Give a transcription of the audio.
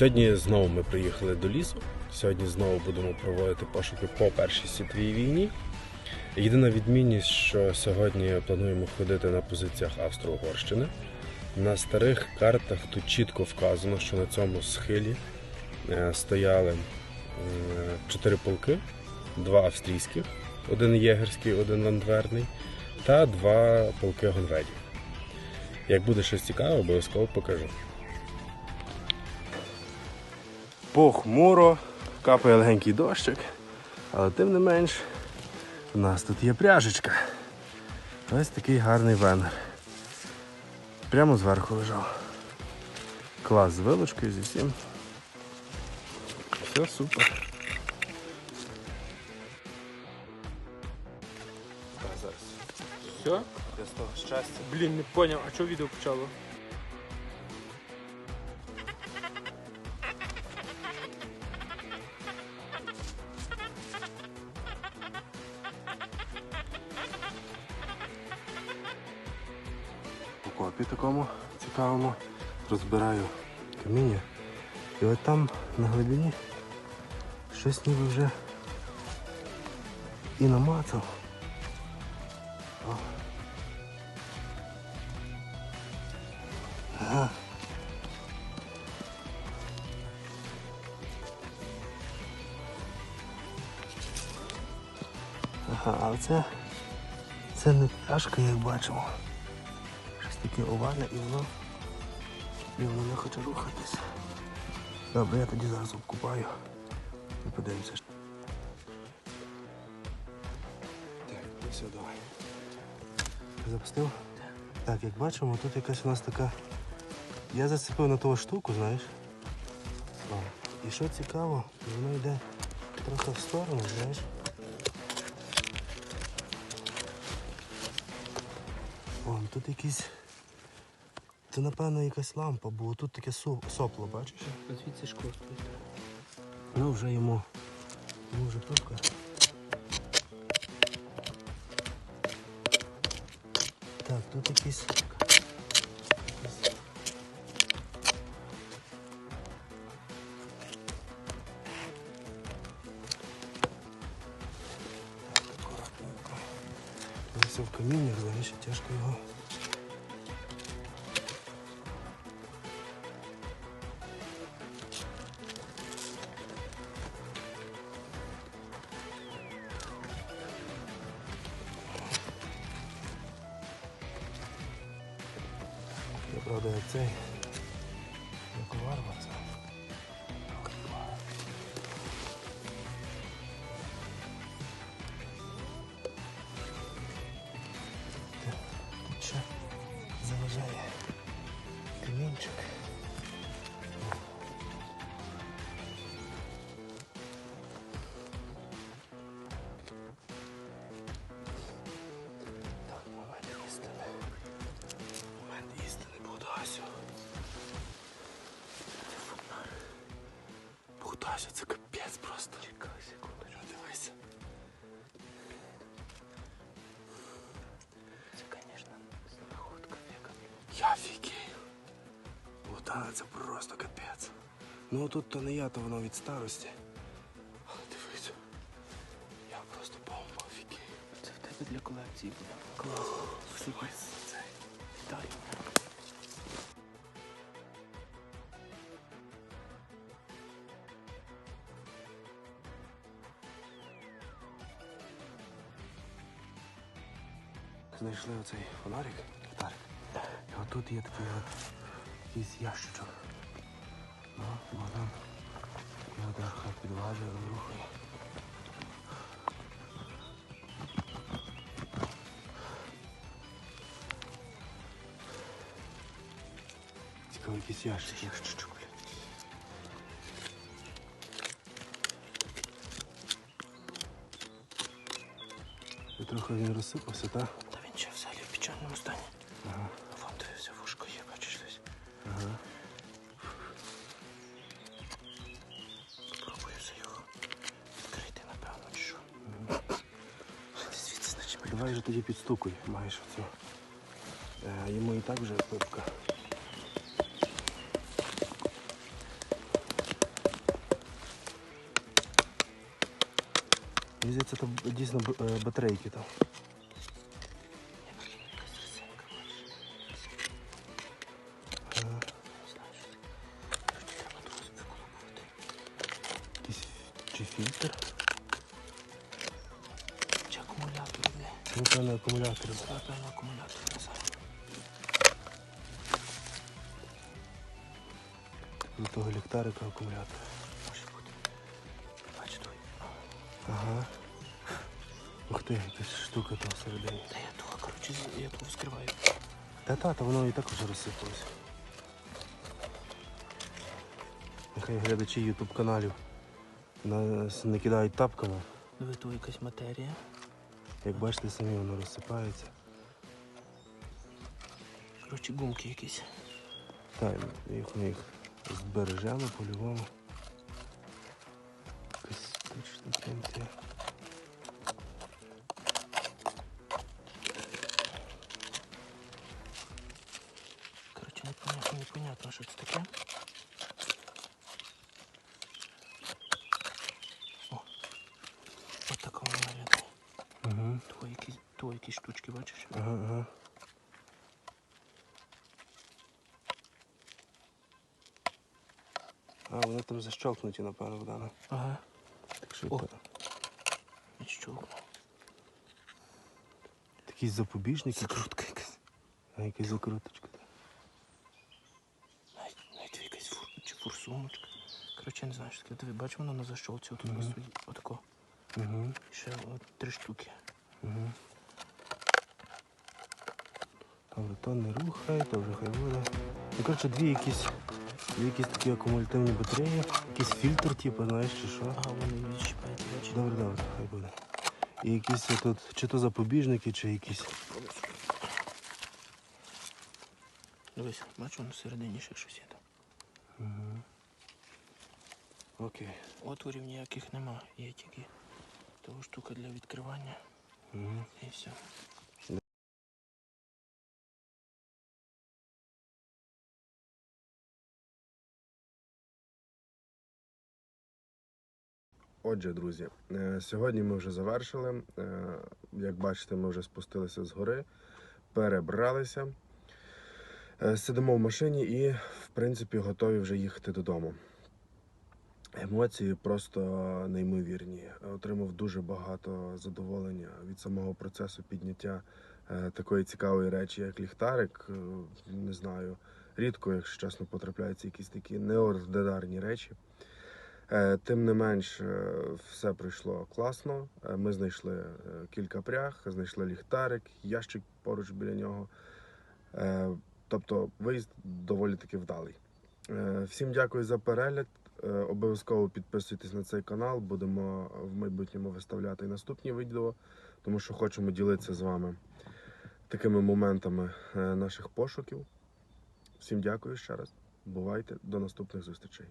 Сьогодні знову ми приїхали до лісу. Сьогодні знову будемо проводити пошуки по першій світовій війні. Єдина відмінність, що сьогодні плануємо ходити на позиціях Австро-Угорщини. На старих картах тут чітко вказано, що на цьому схилі е, стояли е, чотири полки, два австрійських, один єгерський, один ландверний, та два полки гонведів. Як буде щось цікаве, обов'язково покажу. Похмуро, капає легенький дощик, але тим не менш, у нас тут є пряжечка. Ось такий гарний венгер. Прямо зверху лежав. Клас з вилочкою зі всім. Все супер. Все? Я з того щастя. Блін, не поняв, а чого відео почало? Такому цікавому розбираю каміння. І от там на глибині щось ніби вже і намацав. О. Ага. Ага, це, це не пташка, як бачимо. Таке овальне і воно, і воно не хоче рухатись. Добре, я тоді зараз обкупаю і подивимося. Так, ну все, давай. Запустив? Так, як бачимо, тут якась у нас така. Я зацепив на ту штуку, знаєш. О, І що цікаво, воно йде трохи в сторону, знаєш. Вон, тут якісь. Це напевно якась лампа, бо тут таке сопло, бачиш? Звідси стоїть. Ну вже йому. Йому вже пивка. Так, тут Так, все в каміннях, знаєш, тяжко його. Я правда Будася, це капець просто. Чекай секунду, що дивися. Це, звісно, знаходка века. Я фігію. Богдана, це просто капець. Ну тут то не я, то воно від старості. Але дивись. Я просто бомба офігію. Це в тебе для колекції буде. Класно. Супер. Цей. Вітаю. Знайшли оцей фонарик. Фонарик. І отут є такий от якийсь ящичок. Ну, Богдан. Його трохи підважує, рухає. Цікаво, якийсь ящичок. Ящичок, трохи він розсипався, так? зачатому стані. Ага. Вон дивися, вушко є, бачиш десь. Ага. Попробую за його відкрити, напевно, чи що. Ти звідси наче. Давай вже тоді підстукуй, маєш оцю. Э, е, йому і так вже пипка. Мені здається, там дійсно э, батарейки там. Акумулятор, бля? Ну, певно, акумулятор. Напевно, акумулятор. До того ліхтарика акумулятор. Може бути. Бачу твій. Ага. Ух ти, якась штука там всередині. Та я того, коротше, я того вскриваю. Та-та, та воно і так вже розсипалося. Нехай глядачі ютуб каналів нас не кидають тапками. Диви, то якась матерія. Як бачите, самі воно розсипається. Коротше, гумки якісь. Так, їх ми їх збережемо по-любому. Якась. Коротше, непонятно, непонятно, що це таке. О, от така вона виглядає. Угу. Твої якісь, штучки, бачиш? Ага, ага. А, вони там защелкнуті, напевно, Богдана. Ага. Так що О. Відщолкнув. такі запобіжники. Закрутка якась. А якась закруточка. Навіть, навіть якась фур, чи фурсуночка. Коротше, я не знаю, що таке. Диви, бачиш, воно на защолці отут Мгм. стоїть. Отако. Угу. Ще от, три штуки. Угу. Добре, то не рухай, то вже хай буде. Ну, коротше, дві якісь, дві якісь такі акумулятивні батареї, якийсь фільтр, типу, знаєш, чи що. Ага, вони відщипають, бачиш. Добре, добре, хай буде. І якісь тут, чи то запобіжники, чи якісь. Дивись, бачу, воно всередині ще щось є там. Угу. Окей. Отворів ніяких нема, є тільки того штука для відкривання Угу. і все. Отже, друзі, е, сьогодні ми вже завершили. Е, Як бачите, ми вже спустилися з гори, перебралися, Е, сидимо в машині і, в принципі, готові вже їхати додому. Емоції просто неймовірні. Отримав дуже багато задоволення від самого процесу підняття такої цікавої речі, як ліхтарик. Не знаю, рідко, якщо чесно, потрапляються якісь такі неординарні речі. Е, Тим не менш, е, все пройшло класно. Е, Ми знайшли кілька пряг, знайшли ліхтарик, ящик поруч біля нього. Тобто виїзд доволі таки вдалий. Всім дякую за перегляд. Обов'язково підписуйтесь на цей канал. Будемо в майбутньому виставляти і наступні відео, тому що хочемо ділитися з вами такими моментами наших пошуків. Всім дякую ще раз. Бувайте, до наступних зустрічей.